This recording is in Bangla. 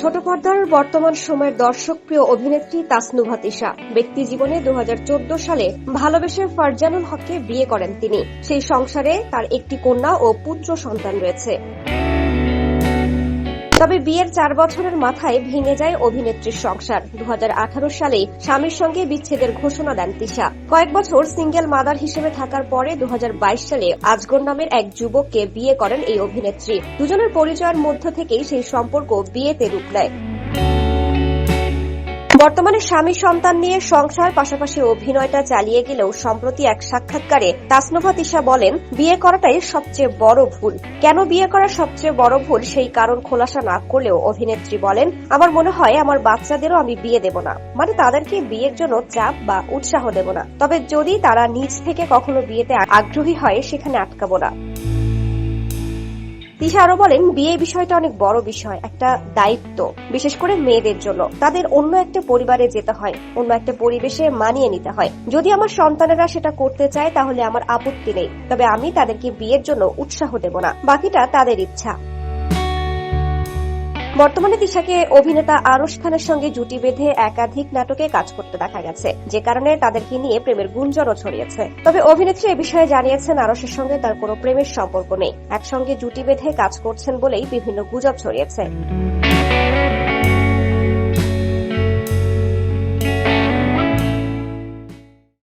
ছোট পর্দার বর্তমান সময়ের দর্শকপ্রিয় অভিনেত্রী তাসনুভা তিশা ব্যক্তি জীবনে দু হাজার চৌদ্দ সালে ভালোবেসে ফারজানুল হককে বিয়ে করেন তিনি। সেই সংসারে তার একটি কন্যা ও পুত্র সন্তান রয়েছে। তবে বিয়ের চার বছরের মাথায় ভেঙে যায় অভিনেত্রীর সংসার। দুহাজার আঠারো সালে স্বামীর সঙ্গে বিচ্ছেদের ঘোষণা দেন তিশা। কয়েক বছর সিঙ্গেল মাদার হিসেবে থাকার পরে দু হাজার বাইশ সালে আজগর নামের এক যুবককে বিয়ে করেন এই অভিনেত্রী। দুজনের পরিচয়ের মধ্য থেকেই সেই সম্পর্ক বিয়েতে রূপ নেয়। বর্তমানে স্বামী সন্তান নিয়ে সংসার, পাশাপাশি অভিনয়টা চালিয়ে গেলেও সম্প্রতি এক সাক্ষাৎকারে তাসনোভা তিশা বলেন, বিয়ে করাটাই সবচেয়ে বড় ভুল। কেন বিয়ে করা সবচেয়ে বড় ভুল? সেই কারণ খোলাসা না করলেও অভিনেত্রী বলেন, আমার মনে হয় আমার বাচ্চাদেরও আমি বিয়ে দেব না। মানে তাদেরকে বিয়ের জন্য চাপ বা উৎসাহ দেব না। তবে যদি তারা নিজ থেকে কখনো বিয়েতে আগ্রহী হয়, সেখানে আটকাবো না। তিশা আরও বলেন, বিয়ে বিষয়টা অনেক বড় বিষয়, একটা দায়িত্ব, বিশেষ করে মেয়েদের জন্য। তাদের অন্য একটা পরিবারে যেতে হয়, অন্য একটা পরিবেশে মানিয়ে নিতে হয়। যদি আমার সন্তানেরা সেটা করতে চায়, তাহলে আমার আপত্তি নেই। তবে আমি তাদেরকে বিয়ের জন্য উৎসাহ দেব না। বাকিটা তাদের ইচ্ছা। বর্তমানে দিশাকে অভিনেতা আরশ খানের সঙ্গে জুটি বেঁধে একাধিক নাটকে কাজ করতে দেখা গেছে, যে কারণে তাদেরকে নিয়ে প্রেমের গুঞ্জনও ছড়িয়েছে। তবে অভিনেত্রী এ বিষয়ে জানিয়েছেন, আরশের সঙ্গে তার কোনো প্রেমের সম্পর্ক নেই। একসঙ্গে জুটি বেঁধে কাজ করছেন বলেই বিভিন্ন গুজব ছড়িয়েছে।